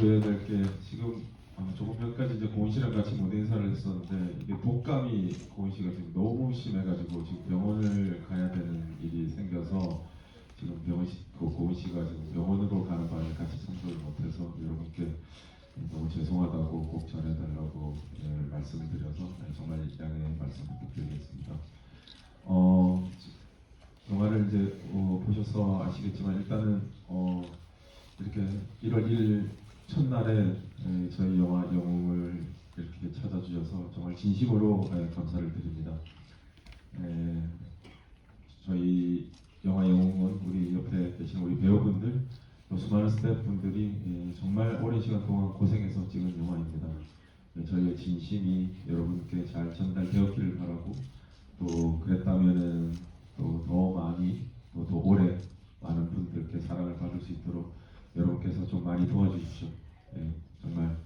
보여야 될 게 지금 어, 조금 전까지 이제 고은 씨랑 같이 무대 인사를 했었는데 이게 독감이 고은 씨가 지금 너무 심해가지고 지금 병원을 가야 되는 일이 생겨서 지금 병원 씨, 그 고은 씨가 지금 병원으로 가는 바에 같이 참석을 못해서 여러분께 너무 죄송하다고 꼭 전해달라고 예, 말씀드려서 네, 정말 양해 말씀 부탁드리겠습니다. 어, 영화를 이제 어, 보셔서 아시겠지만 일단은 어, 이렇게 1월 1일 첫날에 에, 저희 영화 영웅을 이렇게 찾아주셔서 정말 진심으로 에, 감사를 드립니다. 에, 저희 영화 영웅은 우리 옆에 계신 우리 배우분들 또 수많은 스태프분들이 에, 정말 오랜 시간 동안 고생해서 찍은 영화입니다. 에, 저희의 진심이 여러분께 잘 전달되었기를 바라고 또 그랬다면은 또 더 많이 또 더 오래 많은 분들께 사랑을 받을 수 있도록 여러분께서 좀 많이 도와주십시오. 예, 정말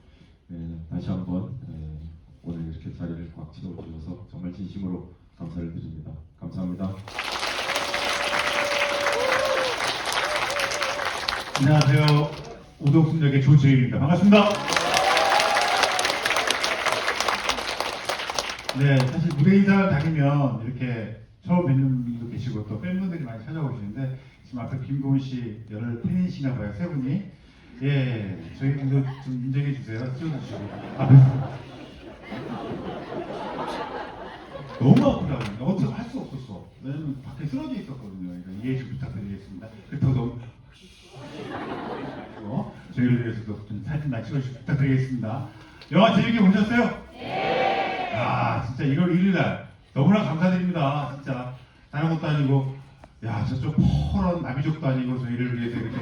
예, 다시 한번 예, 오늘 이렇게 자리를 꽉 채워주셔서 정말 진심으로 감사를 드립니다. 감사합니다. 안녕하세요. 우독순역의 조재일입니다. 반갑습니다. 네, 사실 무대 인사를 다니면 이렇게 처음 뵙는 분도 계시고 또 팬분들이 많이 찾아오시는데 지금 앞에 김고은 씨 열혈 팬이시나 봐요, 세 분이. 예, 저희 분도 좀 인정해 주세요. 찍어주시고. 앞에서. 너무 아프다고. 어떻게 할 수 없었어. 왜냐면 밖에 쓰러져 있었거든요. 그러니까 이해 좀 부탁드리겠습니다. 그렇다고 너무 어, 저희를 위해서도 좀 사진 찍어주시고 부탁드리겠습니다. 영화 재밌게 보셨어요? 네. 아 진짜 1월 1일 날 너무나 감사드립니다. 진짜 다른 것도 아니고 야 저쪽 퍼런 나비족도 아니고 저희를 위해서 이렇게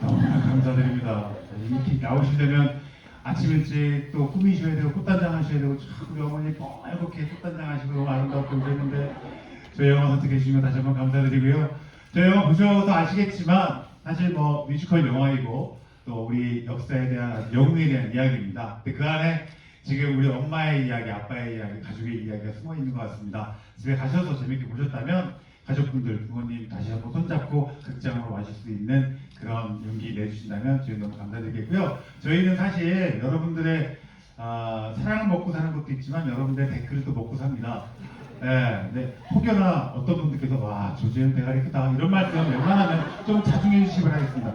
너무나 감사드립니다. 이렇게 나오시려면 아침 일찍 또 꾸미셔야 되고 꽃단장 하셔야 되고 참 우리 어머니 뻘겋게 꽃단장 하시고 너무 아름답게 오셨는데 저희 영화 선택해 주시면 다시 한번 감사드리고요. 저희 영화 보셔도 아시겠지만 사실 뭐 뮤지컬 영화이고 또 우리 역사에 대한 영웅에 대한 이야기입니다. 근데 그 안에 지금 우리 엄마의 이야기, 아빠의 이야기, 가족의 이야기가 숨어 있는 것 같습니다. 집에 가셔서 재밌게 보셨다면 가족분들, 부모님 다시 한번 손잡고 극장으로 와실 수 있는 그런 용기 내주신다면 저희 너무 감사드리겠고요. 저희는 사실 여러분들의 아, 사랑을 먹고 사는 것도 있지만 여러분들의 댓글을 또 먹고 삽니다. 예, 네, 혹여나 어떤 분들께서 와 조재현 대가리 크다 이런 말씀 웬만하면 좀 자중해 주시기 바라겠습니다.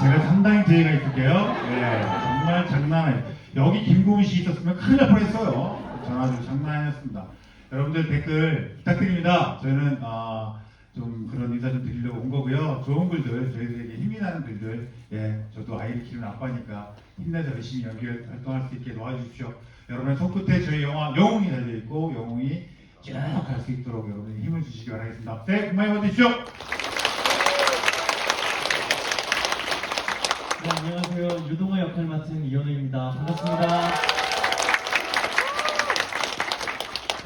제가 상당히 기회가 있을게요. 예, 정말 장난 아니에요. 여기 김고은 씨 있었으면 큰일 날 뻔했어요. 전화도 장난 아니었습니다. 여러분들 댓글 부탁드립니다. 저희는 아, 좀 그런 인사 좀 드리려고 온 거고요. 좋은 글들, 저희들에게 힘이 나는 글들, 예, 저도 아이를 키우는 아빠니까 힘내서 열심히 연기 활동할 수 있게 도와주십시오. 여러분의 손끝에 저희 영화 영웅이 달려 있고 영웅이 쭉 갈 수 있도록 여러분이 힘을 주시기 바라겠습니다. 복 많이 받으십시오. 네, 안녕하세요. 유동호 역할 맡은 이현우입니다. 반갑습니다.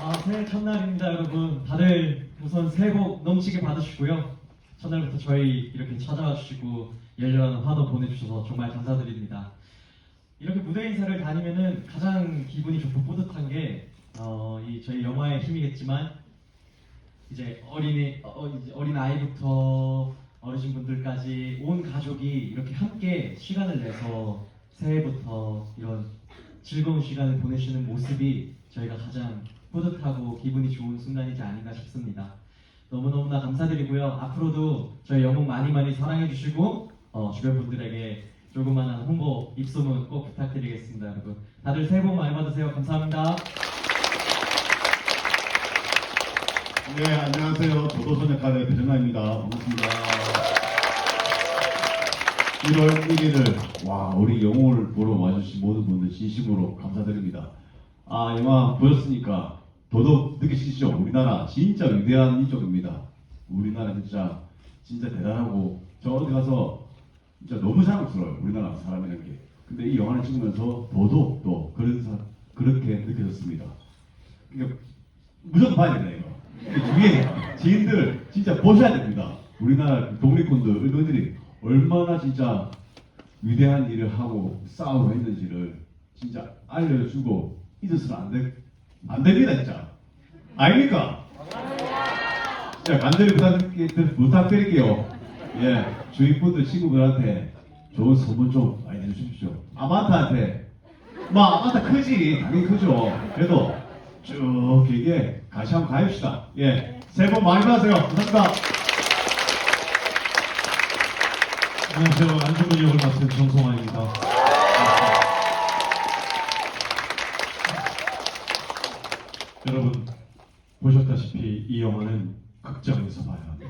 아, 새해 첫날입니다, 여러분. 다들 우선 새해 복 넘치게 받으시고요. 첫날부터 저희 이렇게 찾아와 주시고 열렬한 환호 보내주셔서 정말 감사드립니다. 이렇게 무대 인사를 다니면은 가장 기분이 좋고 뿌듯한 게 어, 이 저희 영화의 힘이겠지만 이제 어린이 어, 이제 어린 아이부터 어르신 분들까지 온 가족이 이렇게 함께 시간을 내서 새해부터 이런 즐거운 시간을 보내시는 모습이 저희가 가장 뿌듯하고 기분이 좋은 순간이지 아닌가 싶습니다. 너무너무나 감사드리고요. 앞으로도 저희 영웅 많이 많이 사랑해 주시고 어, 주변 분들에게 조그마한 홍보 입소문 꼭 부탁드리겠습니다, 여러분. 다들 새해 복 많이 받으세요. 감사합니다. 네, 안녕하세요. 도도선 역할의 배정아입니다. 반갑습니다. 1월 1일을, 와, 우리 영웅을 보러 와주신 모든 분들 진심으로 감사드립니다. 아, 영화 보셨으니까 더더욱 느끼시죠? 우리나라 진짜 위대한 민족입니다. 우리나라 진짜, 진짜 대단하고, 저 어디 가서 진짜 너무 자랑스러워요. 우리나라 사람이라는 게. 근데 이 영화를 찍으면서 더더욱 또 그런 사, 그렇게 느껴졌습니다. 그러니까 무조건 봐야 된다 이거. 그 주위에 지인들 진짜 보셔야 됩니다. 우리나라 독립군들 일본들이 얼마나 진짜 위대한 일을 하고 싸우고 했는지를 진짜 알려주고 잊어서는 안, 되, 안 됩니다 진짜. 아닙니까? 자 간절히 부탁드릴게요. 예, 주인분들 친구들한테 좋은 선물 좀 많이 내주십시오. 아마타한테 뭐 아마타 크지 당연히 크죠. 그래도 쭉 길게 같이 한번 가입시다. 예, 새해 복 많이 받으세요. 감사합니다. 안녕하세요. 안중근 역을 맡은 정성환입니다. 여러분 보셨다시피 이 영화는 극장에서 봐야 합니다.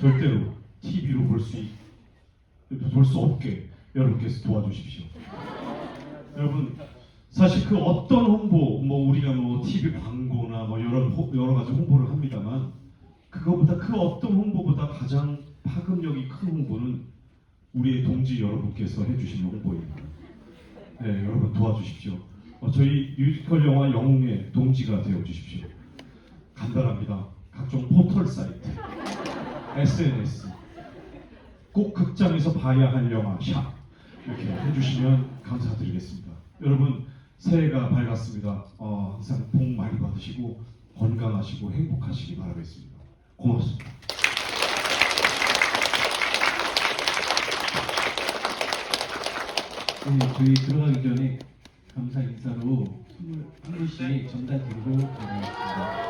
절대로 TV로 볼 수 볼 수 없게 여러분께서 도와주십시오. 여러분 사실 그 어떤 홍보 뭐 우리가 뭐 TV 광고나 뭐 여러 호- 여러 가지 홍보를 합니다만 그거보다 그 어떤 홍보보다 가장 파급력이 큰 홍보는 우리의 동지 여러분께서 해주시는 홍보입니다. 네, 여러분 도와주십시오. 어, 저희 뮤지컬 영화 영웅의 동지가 되어 주십시오. 간단합니다. 각종 포털 사이트, SNS, 꼭 극장에서 봐야 할 영화 샵 이렇게 해주시면 감사드리겠습니다. 여러분 새해가 밝았습니다. 어, 항상 복 많이 받으시고 건강하시고 행복하시기 바라겠습니다. 고맙습니다. 네, 저희 들어가기 전에 감사 인사로 선물 한 분씩 전달드리고 가겠습니다.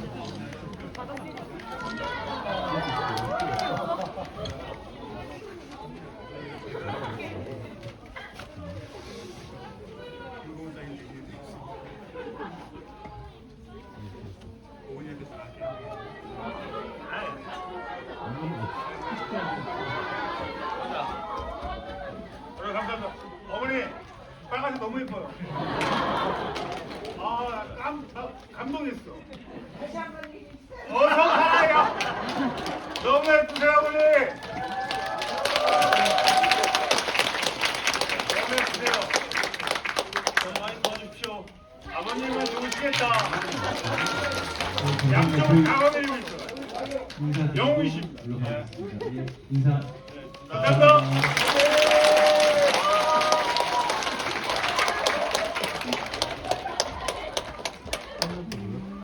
아, 깜, 나 감동했어. 어서 가요. 너무 예쁘세요, 어머니. 너무 예쁘세요. 더 많이 도와주십시오. 아버님은 좋으시겠다. 양쪽은 강화되고 있어요. 인사 영웅이십니다. 물러가겠습니다. 예, 인사 감사합니다.